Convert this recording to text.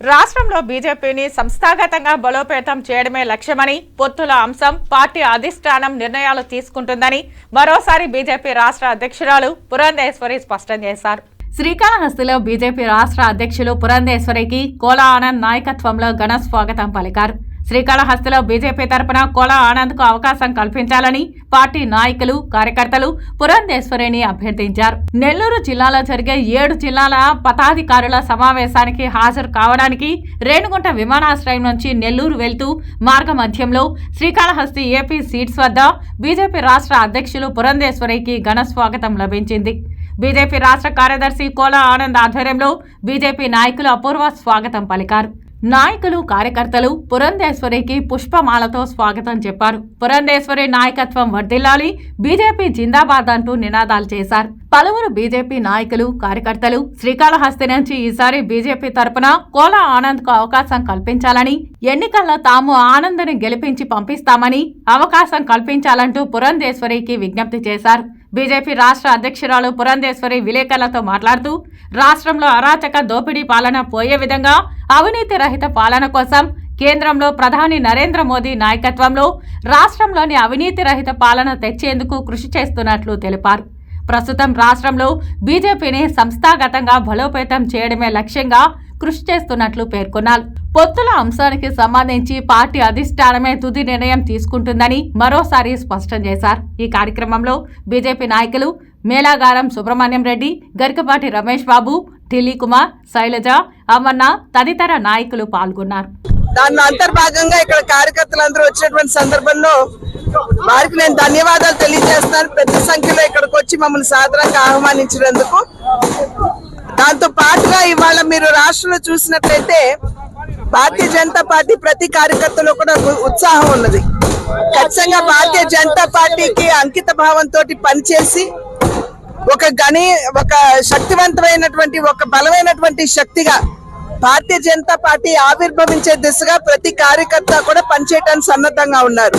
రాష్ట్రంలో బీజేపీని సంస్థాగతంగా బలోపేతం చేయడమే లక్ష్యమని పొత్తుల అంశం పార్టీ అధిష్టానం నిర్ణయాలు తీసుకుంటుందని మరోసారి బీజేపీ రాష్ట్ర అధ్యక్షురాలు పురంధేశ్వరి స్పష్టం చేశారు. శ్రీకాళహస్తిలో బీజేపీ రాష్ట్ర అధ్యక్షులు పురంధేశ్వరికి కోలా ఆనంద్ నాయకత్వంలో ఘన స్వాగతం పలికారు. శ్రీకాళహస్తిలో బీజేపీ తరపున కోలా ఆనంద్కు అవకాశం కల్పించాలని పార్టీ నాయకులు కార్యకర్తలు పురంధేశ్వరిని అభ్యర్థించారు. నెల్లూరు జిల్లాలో జరిగే ఏడు జిల్లాల పతాధికారుల సమావేశానికి హాజరు కావడానికి రేణుగుంట విమానాశ్రయం నుంచి నెల్లూరు వెళ్తూ మార్గ మధ్యంలో శ్రీకాళహస్తి ఏపీ సీట్స్ వద్ద బీజేపీ రాష్ట్ర అధ్యక్షులు పురంధేశ్వరికి ఘన స్వాగతం లభించింది. బీజేపీ రాష్ట్ర కార్యదర్శి కోలా ఆనంద్ ఆధ్వర్యంలో బీజేపీ నాయకులు అపూర్వ స్వాగతం పలికారు. నాయకులు కార్యకర్తలు పురంధేశ్వరికి పుష్పమాలతో స్వాగతం చెప్పారు. పురంధేశ్వరి నాయకత్వం వర్ధిల్లాలి బీజేపీ జిందాబాద్ అంటూ నినాదాలు చేశారు. పలువురు బీజేపీ నాయకులు కార్యకర్తలు శ్రీకాళహస్తి నుంచి ఈసారి బీజేపీ తరపున కోలా ఆనంద్కు అవకాశం కల్పించాలని ఎన్నికల్లో తాము ఆనంద్ని గెలిపించి పంపిస్తామని అవకాశం కల్పించాలంటూ పురంధేశ్వరికి విజ్ఞప్తి చేశారు. బీజేపీ రాష్ట్ర అధ్యక్షురాలు పురంధేశ్వరి విలేకరులతో మాట్లాడుతూ రాష్ట్రంలో అరాచక దోపిడీ పాలన పోయే విధంగా అవినీతి రహిత పాలన కోసం కేంద్రంలో ప్రధాని నరేంద్ర మోదీ నాయకత్వంలో రాష్ట్రంలోని అవినీతి రహిత పాలన తెచ్చేందుకు కృషి చేస్తున్నట్లు తెలిపారు. ప్రస్తుతం రాష్ట్రంలో బీజేపీని సంస్థాగతంగా బలోపేతం చేయడమే లక్ష్యంగా కృషి చేస్తున్నట్లు పేర్కొన్నారు. పొత్తుల అంశానికి సంబంధించి పార్టీ అధిష్టానమే తుది నిర్ణయం తీసుకుంటుందని మరోసారి స్పష్టం చేశారు. ఈ కార్యక్రమంలో బీజేపీ నాయకులు మేళాగారం సుబ్రహ్మణ్యం రెడ్డి గరికపాటి రమేష్ బాబు ఢిల్లీ కుమార్ శైలజ అమర్న తదితర నాయకులు పాల్గొన్నారు. దానిలో అంతర్భాగంగా ఇక్కడ కార్యకర్తలందరూ వచ్చినటువంటి సందర్భంలో వారికి నేను ధన్యవాదాలు తెలియజేస్తున్నాను. పెద్ద సంఖ్యలో ఇక్కడికి వచ్చి మమ్మల్ని సాధారణంగా ఆహ్వానించినందుకు. దాంతో పాటుగా ఇవాళ మీరు రాష్ట్రంలో చూసినట్లయితే భారతీయ జనతా పార్టీ ప్రతి కార్యకర్తలో కూడా ఉత్సాహం ఉన్నది. ఖచ్చితంగా భారతీయ జనతా పార్టీకి అంకిత భావంతో పనిచేసి ఒక గణి ఒక శక్తివంతమైనటువంటి ఒక బలమైనటువంటి శక్తిగా భారతీయ జనతా పార్టీ ఆవిర్భవించే దిశగా ప్రతి కార్యకర్త కూడా పనిచేయడానికి సన్నద్ధంగా ఉన్నారు.